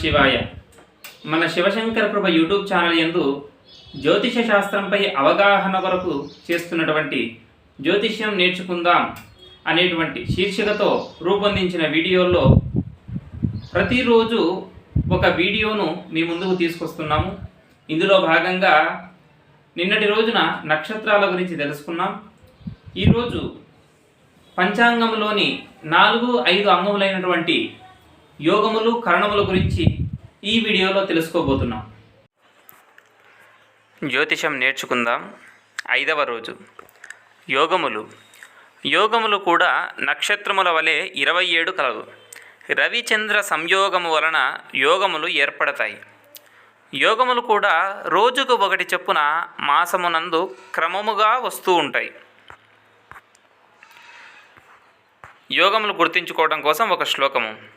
శివాయ. మన శివశంకర్ ప్రభ YouTube channel యందు జ్యోతిష శాస్త్రంపై అవగాహన కొరకు చేస్తున్నటువంటి జ్యోతిష్యం నేర్చుకుందాం అనేటువంటి శీర్షికతో రూపొందించిన వీడియోల్లో ప్రతిరోజు ఒక వీడియోను మీ ముందుకు తీసుకొస్తున్నాము. ఇందులో భాగంగా నిన్నటి రోజున నక్షత్రాల గురించి తెలుసుకున్నాం. ఈరోజు పంచాంగంలోని నాలుగు ఐదు అంగములైనటువంటి యోగములు కరణముల గురించి ఈ వీడియోలో తెలుసుకోబోతున్నాం. జ్యోతిషం నేర్చుకుందాం. ఐదవ రోజు. యోగములు. యోగములు కూడా నక్షత్రముల వలె ఇరవై ఏడు కలవు రవిచంద్ర సంయోగము వలన యోగములు ఏర్పడతాయి. యోగములు కూడా రోజుకు ఒకటి చొప్పున మాసమునందు క్రమముగా వస్తూ ఉంటాయి. యోగములు గుర్తించుకోవడం కోసం ఒక శ్లోకము.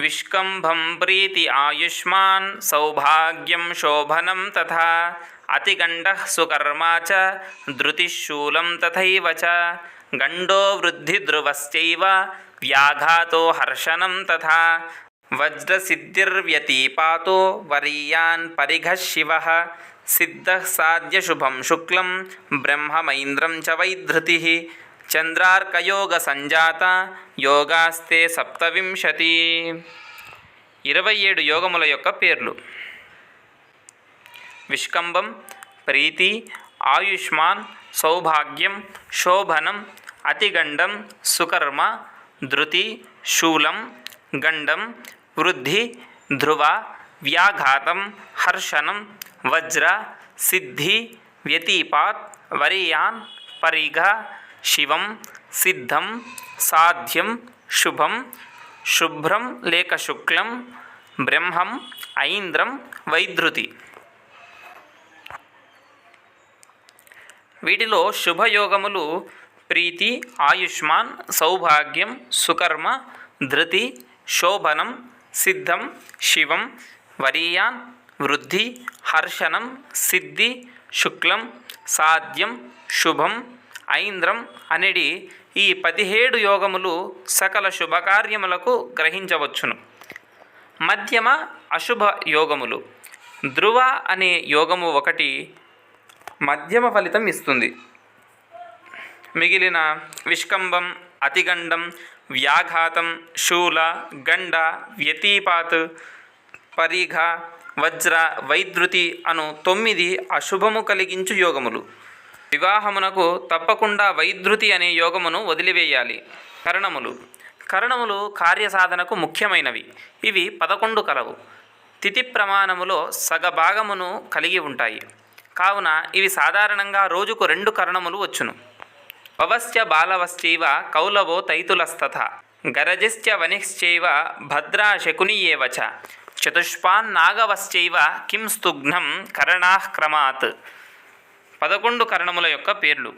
విష్కంభం ప్రీతి ఆయుష్మాన్ సౌభాగ్యం శోభనం తథా అతిగండ సుకర్మా చ ధృతిశూలం తథైవ చ గండో వృద్ధి ధ్రువశ్చైవ వ్యాఘాతో హర్షణం తథా వజ్రసిద్ధిర్వ్యతీపాతో వరీయాన్ పరిఘ శివ సిద్ధ సాధ్యశుభం శుక్లం బ్రహ్మమైంద్రం చ వైధృతి చంద్రార్కయోగ సంజాత యోగాస్తే సప్తవింశతి. ఇరవై ఏడు యోగముల యొక్క పేర్లు. విష్కంబం ప్రీతి ఆయుష్మాన్ సౌభాగ్యం శోభనం అతిగండం సుకర్మ ధృతి శూలం గండం వృద్ధి ధ్రువ వ్యాఘాతం హర్షణం వజ్ర సిద్ధి వ్యతీపాత్ వరియాన్ పరిఘ శివం సిద్ధం సాధ్యం శుభం శుభ్రం లేక శుక్లం బ్రహ్మం ఐంద్రం వైధృతి వీటిలో శుభయోగములు ప్రీతి ఆయుష్మాన్ సౌభాగ్యం సుకర్మ ధృతి శోభనం సిద్ధం శివం వరీయాన్ వృద్ధి హర్షణం సిద్ధి శుక్లం సాధ్యం శుభం ఐంద్రం అనేది ఈ పదిహేడు యోగములు సకల శుభకార్యములకు గ్రహించవచ్చును. మధ్యమ అశుభ యోగములు. ధ్రువ అనే యోగము ఒకటి మధ్యమ ఫలితం ఇస్తుంది. మిగిలిన విష్కంబం అతిగండం వ్యాఘాతం శూల గండ వ్యతీపాత్ పరిఘ వజ్ర వైద్రుతి అను తొమ్మిది అశుభము కలిగించు యోగములు. వివాహమునకు తప్పకుండా వైద్రుతి అనే యోగమును వదిలివేయాలి. కరణములు. కరణములు కార్యసాధనకు ముఖ్యమైనవి. ఇవి పదకొండు కలవు. తిథి ప్రమాణములో సగభాగమును కలిగి ఉంటాయి. కావున ఇవి సాధారణంగా రోజుకు రెండు కరణములు వచ్చును. పవశ్చ బాలవశ్చైవ కౌలవో తైతులస్తథ. గరజశ్చ వనిశ్చైవ భద్రా శకునియేవచ చతుష్పాన్ నాగవశ్చైవ కిం స్తుగ్నం కరణాక్రమాత్ పదకొండు కరణముల యొక్క పేర్లు.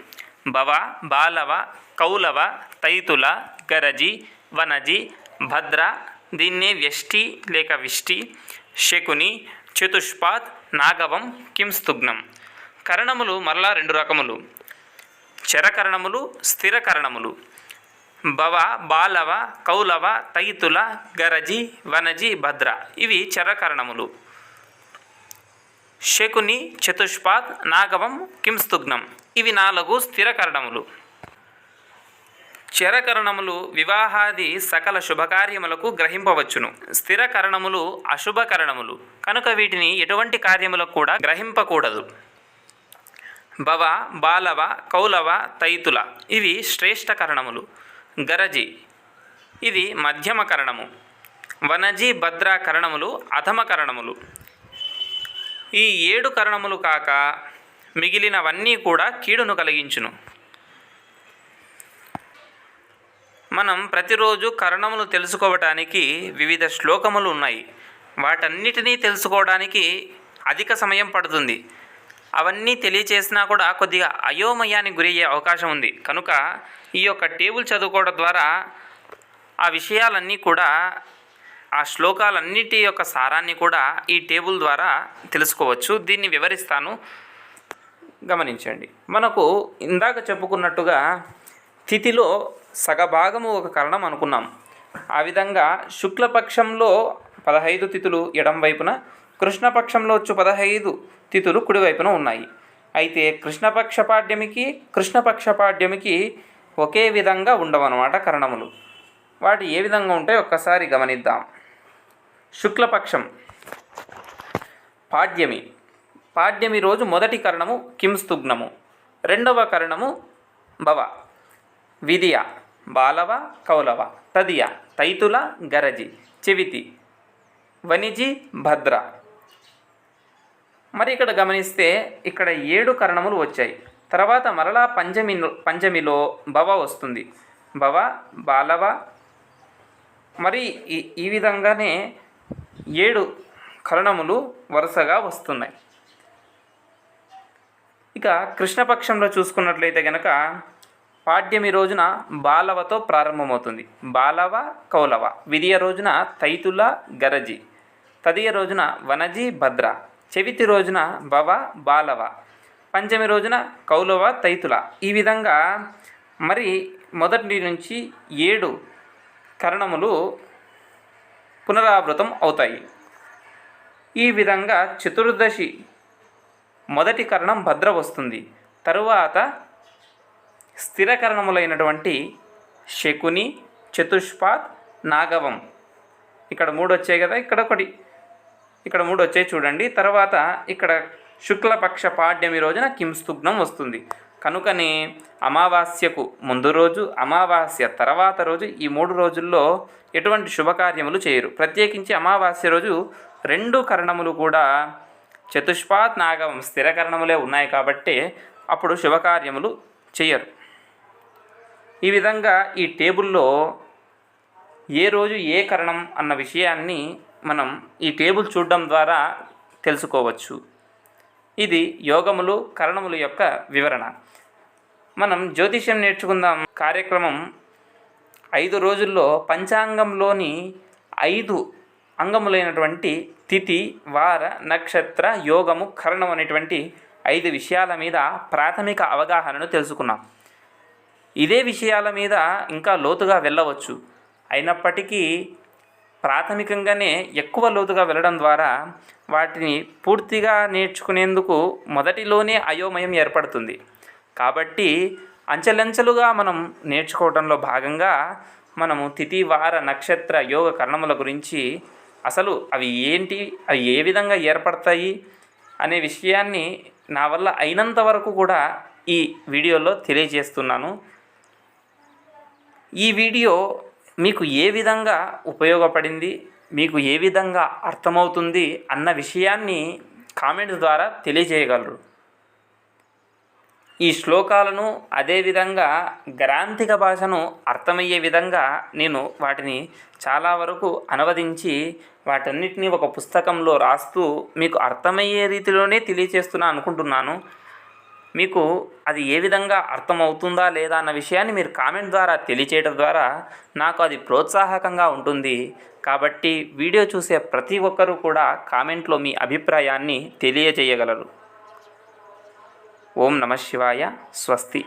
భవ బాలవ కౌలవ తైతుల గరజి వనజి భద్ర దీన్నే వ్యష్టి లేక విష్టి శకుని చతుష్పాత్ నాగవం కింస్తుగ్నం. కరణములు మరలా రెండు రకములు. చరకరణములు స్థిర కరణములు భవ బాలవ కౌలవ తైతుల గరజి వనజి భద్ర. ఇవి చరకరణములు. శకుని చతుష్పాత్ నాగవం కింస్తుగ్నం. ఇవి నాలుగు స్థిరకరణములు చరకరణములు వివాహాది సకల శుభకార్యములకు గ్రహింపవచ్చును. స్థిరకరణములు అశుభకరణములు కనుక వీటిని ఎటువంటి కార్యములకు కూడా గ్రహింపకూడదు. భవ బాలవ కౌలవ తైతుల. ఇవి శ్రేష్ఠ కరణములు. గరజి. ఇది మధ్యమ కరణము. వనజి భద్ర కరణములు అధమ కరణములు. ఈ ఏడు కరణములు కాక మిగిలినవన్నీ కూడా కీడును కలిగించును. మనం ప్రతిరోజు కరణములు తెలుసుకోవటానికి వివిధ శ్లోకములు ఉన్నాయి. వాటన్నిటినీ తెలుసుకోవడానికి అధిక సమయం పడుతుంది. అవన్నీ తెలియచేసినా కూడా కొద్దిగా అయోమయానికి గురయ్యే అవకాశం ఉంది. కనుక ఈ యొక్క టేబుల్ చదువుకోవడం ద్వారా ఆ విషయాలన్నీ కూడా ఆ శ్లోకాలన్నిటి యొక్క సారాన్ని కూడా ఈ టేబుల్ ద్వారా తెలుసుకోవచ్చు. దీన్ని వివరిస్తాను. గమనించండి. మనకు ఇందాక చెప్పుకున్నట్టుగా తిథిలో సగభాగము ఒక కరణం అనుకున్నాం. ఆ విధంగా శుక్లపక్షంలో పదహైదు తిథులు ఎడం వైపున కృష్ణపక్షంలో వచ్చు పదహైదు తిథులు కుడివైపున ఉన్నాయి. అయితే కృష్ణపక్ష పాడ్యమికి కృష్ణపక్ష పాడ్యమికి ఒకే విధంగా ఉండవన్నమాట కరణములు. వాటి ఏ విధంగా ఉంటాయో ఒక్కసారి గమనిద్దాం. శుక్లపక్షం. పాడ్యమి. పాడ్యమి రోజు మొదటి కరణము కింస్తుగ్నము. రెండవ కరణము భవ. విధియ బాలవ కౌలవ తదియ తైతుల గరజి చెవితి వనిజి భద్ర. మరి ఇక్కడ గమనిస్తే ఇక్కడ ఏడు కరణములు వచ్చాయి. తర్వాత మరలా పంచమి పంచమిలో భవ వస్తుంది. భవ బాలవ. మరి ఈ ఈ విధంగానే ఏడు కరణములు వరుసగా వస్తున్నాయి. ఇక కృష్ణపక్షంలో చూసుకున్నట్లయితే గనక పాడ్యమి రోజున బాలవతో ప్రారంభమవుతుంది. బాలవ కౌలవ. విదియ రోజున తైతుల గరజి. తదియ రోజున వనజి భద్ర. చవితి రోజున భవ బాలవ. పంచమి రోజున కౌలవ తైతుల. ఈ విధంగా మరి మొదటి నుంచి ఏడు కరణములు పునరావృతం అవుతాయి. ఈ విధంగా చతుర్దశి మొదటి కరణం భద్ర వస్తుంది తరువాత స్థిరకరణములైనటువంటి శకుని చతుష్పాత్ నాగవం. ఇక్కడ మూడు వచ్చాయి కదా ఇక్కడ ఒకటి ఇక్కడ మూడు వచ్చాయి చూడండి. తర్వాత ఇక్కడ శుక్లపక్ష పాడ్యమి రోజున కింస్తుగ్నం వస్తుంది. కనుకనే అమావాస్యకు ముందు రోజు అమావాస్య తర్వాత రోజు ఈ మూడు రోజుల్లో ఎటువంటి శుభకార్యములు చేయరు. ప్రత్యేకించి అమావాస్య రోజు రెండు కరణములు కూడా చతుష్పాత్ నాగం స్థిర కరణములే ఉన్నాయి కాబట్టి అప్పుడు శుభకార్యములు చేయరు. ఈ విధంగా ఈ టేబుల్లో ఏ రోజు ఏ కరణం అన్న విషయాన్ని మనం ఈ టేబుల్ చూడడం ద్వారా తెలుసుకోవచ్చు. ఇది యోగములు కరణముల యొక్క వివరణ. మనం జ్యోతిష్యం నేర్చుకుందాం. కార్యక్రమం ఐదు రోజుల్లో పంచాంగంలోని ఐదు అంగములైనటువంటి తిథి వార నక్షత్ర యోగము కరణం అనేటువంటి ఐదు విషయాల మీద ప్రాథమిక అవగాహనను తెలుసుకున్నాం. ఇదే విషయాల మీద ఇంకా లోతుగా వెళ్ళవచ్చు. అయినప్పటికీ ప్రాథమికంగానే ఎక్కువ లోతుగా వెళ్ళడం ద్వారా వాటిని పూర్తిగా నేర్చుకునేందుకు మొదటిలోనే అయోమయం ఏర్పడుతుంది. కాబట్టి అంచెలంచెలుగా మనం నేర్చుకోవడంలో భాగంగా మనము తిథి వార నక్షత్ర యోగ కర్ణముల గురించి అసలు అవి ఏంటి అవి ఏ విధంగా ఏర్పడతాయి అనే విషయాన్ని నా వల్ల అయినంత వరకు కూడా ఈ వీడియోలో తెలియజేస్తున్నాను. ఈ వీడియో మీకు ఏ విధంగా ఉపయోగపడింది మీకు ఏ విధంగా అర్థమవుతుంది అన్న విషయాన్ని కామెంట్ ద్వారా తెలియజేయగలరు. ఈ శ్లోకాలను అదేవిధంగా గ్రాంథిక భాషను అర్థమయ్యే విధంగా నేను వాటిని చాలా వరకు అనువదించి వాటన్నిటినీ ఒక పుస్తకంలో రాస్తూ మీకు అర్థమయ్యే రీతిలోనే తెలియచేస్తున్నా అనుకుంటున్నాను. మీకు అది ఏ విధంగా అర్థమవుతుందా లేదా అన్న విషయాన్ని మీరు కామెంట్ ద్వారా తెలియచేయడం ద్వారా నాకు అది ప్రోత్సాహకంగా ఉంటుంది. కాబట్టి వీడియో చూసే ప్రతి ఒక్కరూ కూడా కామెంట్లో మీ అభిప్రాయాన్ని తెలియజేయగలరు. ఓం నమ శివాయ. స్వస్తి.